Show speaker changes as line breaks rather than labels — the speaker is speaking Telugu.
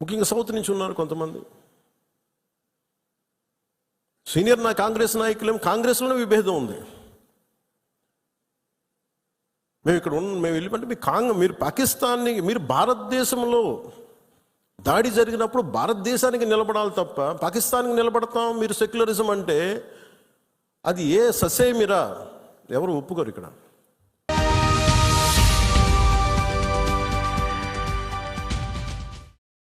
ముఖ్యంగా సౌత్ నుంచి ఉన్నారు కొంతమంది. సీనియర్ నా కాంగ్రెస్ నాయకులేం కాంగ్రెస్లోనే విభేదం ఉంది. మేము ఇక్కడ ఉన్న మేము వెళ్ళిపోతే మీ కాంగ్ మీరు పాకిస్తాన్ని మీరు భారతదేశంలో దాడి జరిగినప్పుడు భారతదేశానికి నిలబడాలి తప్ప పాకిస్తాన్కి నిలబడతాం మీరు సెక్యులరిజం అంటే అది ఏ ససేమిరా? ఎవరు ఒప్పుకోరు ఇక్కడ.